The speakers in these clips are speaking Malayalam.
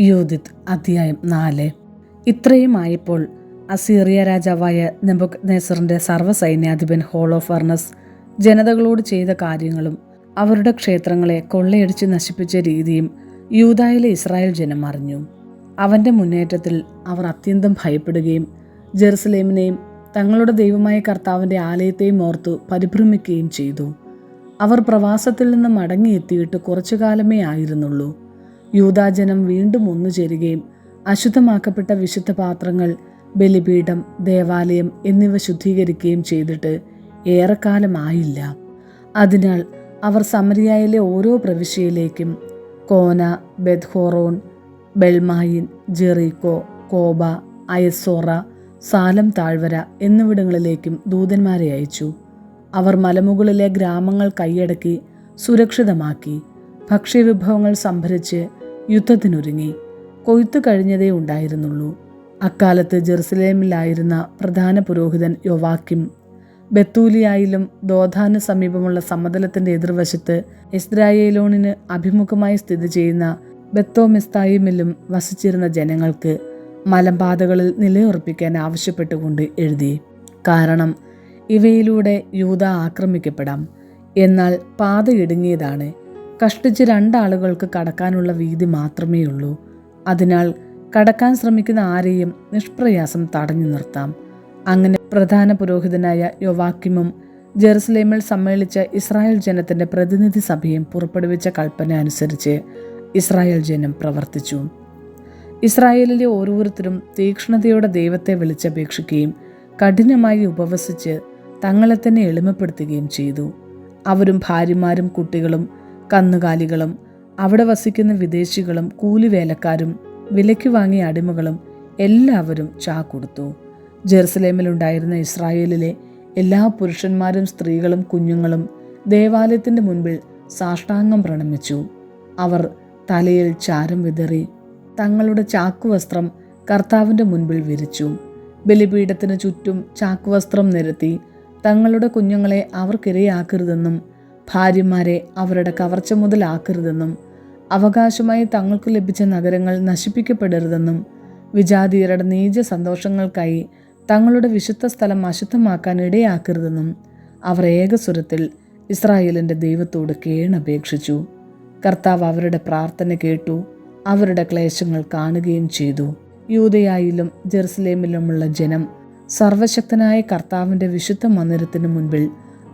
യൂതിത് അധ്യായം നാല്. ഇത്രയുമായപ്പോൾ അസീറിയ രാജാവായ നെബുക് നെസറിന്റെ സർവസൈന്യാധിപൻ ഹോളോ ഫർണസ് ജനതകളോട് ചെയ്ത കാര്യങ്ങളും അവരുടെ ക്ഷേത്രങ്ങളെ കൊള്ളയടിച്ച് നശിപ്പിച്ച രീതിയും യൂതായിലെ ഇസ്രായേൽ ജനം അറിഞ്ഞു. അവന്റെ മുന്നേറ്റത്തിൽ അവർ അത്യന്തം ഭയപ്പെടുകയും ജെറുസലേമിനെയും തങ്ങളുടെ ദൈവമായ കർത്താവിന്റെ ആലയത്തെയും ഓർത്തു പരിഭ്രമിക്കുകയും ചെയ്തു. അവർ പ്രവാസത്തിൽ നിന്ന് മടങ്ങിയെത്തിയിട്ട് കുറച്ചു കാലമേ ആയിരുന്നുള്ളൂ. യൂതാജനം വീണ്ടും ഒന്നുചേരുകയും അശുദ്ധമാക്കപ്പെട്ട വിശുദ്ധ പാത്രങ്ങൾ ബലിപീഠം ദേവാലയം എന്നിവ ശുദ്ധീകരിക്കുകയും ചെയ്തിട്ട് ഏറെക്കാലമായില്ല. അതിനാൽ അവർ സമരിയായിലെ ഓരോ പ്രവിശ്യയിലേക്കും കോന ബെദ്ഹോറോൺ ബെൽമായിൻ ജെറീക്കോ കോബ അയസോറ സാലം താഴ്വര എന്നിവിടങ്ങളിലേക്കും ദൂതന്മാരെ അയച്ചു. അവർ മലമുകളിലെ ഗ്രാമങ്ങൾ കൈയടക്കി സുരക്ഷിതമാക്കി. ഭക്ഷ്യവിഭവങ്ങൾ സംഭരിച്ച് യുദ്ധത്തിനൊരുങ്ങി. കൊയ്ത്തു കഴിഞ്ഞതേ ഉണ്ടായിരുന്നുള്ളൂ. അക്കാലത്ത് ജെറുസലേമിലായിരുന്ന പ്രധാന പുരോഹിതൻ യൊവാക്കിം ബത്തൂലിയായിലും ദോധാന് സമീപമുള്ള സമതലത്തിന്റെ എതിർവശത്ത് ഇസ്രായേലോണിന് അഭിമുഖമായി സ്ഥിതി ചെയ്യുന്ന ബത്തോമെസ്തായിമിലും വസിച്ചിരുന്ന ജനങ്ങൾക്ക് മലമ്പാതകളിൽ നിലയുറപ്പിക്കാൻ ആവശ്യപ്പെട്ടുകൊണ്ട് എഴുതി. കാരണം ഇവയിലൂടെ യൂത ആക്രമിക്കപ്പെടാം. എന്നാൽ പാത ഇടുങ്ങിയതാണ്. കഷ്ടിച്ച് രണ്ടാളുകൾക്ക് കടക്കാനുള്ള വീതി മാത്രമേ ഉള്ളൂ അതിനാൽ കടക്കാൻ ശ്രമിക്കുന്ന ആരെയും നിഷ്പ്രയാസം തടഞ്ഞു നിർത്താം. അങ്ങനെ പ്രധാന പുരോഹിതനായ യൊവാക്കിമും ജെറുസലേമിൽ സമ്മേളിച്ച ഇസ്രായേൽ ജനത്തിന്റെ പ്രതിനിധി സഭയും പുറപ്പെടുവിച്ച കൽപ്പന അനുസരിച്ച് ഇസ്രായേൽ ജനം പ്രവർത്തിച്ചു. ഇസ്രായേലിലെ ഓരോരുത്തരും തീക്ഷ്ണതയോടെ ദൈവത്തെ വിളിച്ചപേക്ഷിക്കുകയും കഠിനമായി ഉപവസിച്ച് തങ്ങളെ തന്നെ എളിമപ്പെടുത്തുകയും ചെയ്തു. അവരും ഭാര്യമാരും കുട്ടികളും കന്നുകാലികളും അവിടെ വസിക്കുന്ന വിദേശികളും കൂലിവേലക്കാരും വിലയ്ക്ക് വാങ്ങിയ അടിമകളും എല്ലാവരും ചാ കൊടുത്തു. ജെറുസലേമിലുണ്ടായിരുന്ന ഇസ്രായേലിലെ എല്ലാ പുരുഷന്മാരും സ്ത്രീകളും കുഞ്ഞുങ്ങളും ദേവാലയത്തിന്റെ മുൻപിൽ സാഷ്ടാംഗം പ്രണമിച്ചു. അവർ തലയിൽ ചാരം വിതറി തങ്ങളുടെ ചാക്കുവസ്ത്രം കർത്താവിന്റെ മുൻപിൽ വിരിച്ചു. ബലിപീഠത്തിന് ചുറ്റും ചാക്കുവസ്ത്രം നിരത്തി തങ്ങളുടെ കുഞ്ഞുങ്ങളെ അവർക്കിരയാക്കരുതെന്നും ഭാര്യമാരെ അവരുടെ കവർച്ച മുതലാക്കരുതെന്നും അവകാശമായി തങ്ങൾക്ക് ലഭിച്ച നഗരങ്ങൾ നശിപ്പിക്കപ്പെടരുതെന്നും വിജാതീയരുടെ നീച സന്തോഷങ്ങൾക്കായി തങ്ങളുടെ വിശുദ്ധ സ്ഥലം അശുദ്ധമാക്കാൻ ഇടയാക്കരുതെന്നും അവർ ഏകസ്വരത്തിൽ ഇസ്രായേലിന്റെ ദൈവത്തോട് കേണപേക്ഷിച്ചു. കർത്താവ് അവരുടെ പ്രാർത്ഥന കേട്ടു അവരുടെ ക്ലേശങ്ങൾ കാണുകയും ചെയ്തു. യൂതയായിലും ജെറുസലേമിലുമുള്ള ജനം സർവശക്തനായ കർത്താവിന്റെ വിശുദ്ധ മന്ദിരത്തിന് മുൻപിൽ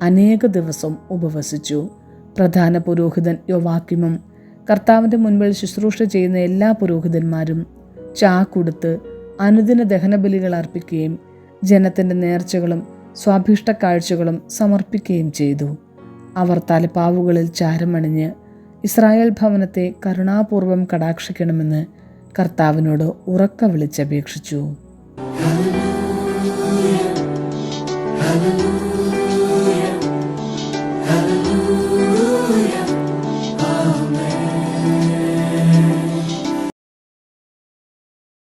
അനേക ദിവസം ഉപവസിച്ചു. പ്രധാന പുരോഹിതൻ യോവാക്യമും കർത്താവിന്റെ മുൻപിൽ ശുശ്രൂഷ ചെയ്യുന്ന എല്ലാ പുരോഹിതന്മാരും ചാ കൊടുത്ത് അനുദിന ദഹനബലികൾ അർപ്പിക്കുകയും ജനത്തിന്റെ നേർച്ചകളും സ്വാഭിഷ്ട കാഴ്ചകളും സമർപ്പിക്കുകയും ചെയ്തു. അവർ തലപ്പാവുകളിൽ ചാരമണിഞ്ഞ് ഇസ്രായേൽ ഭവനത്തെ കരുണാപൂർവം കടാക്ഷിക്കണമെന്ന് കർത്താവിനോട് ഉറക്ക വിളിച്ചപേക്ഷിച്ചു.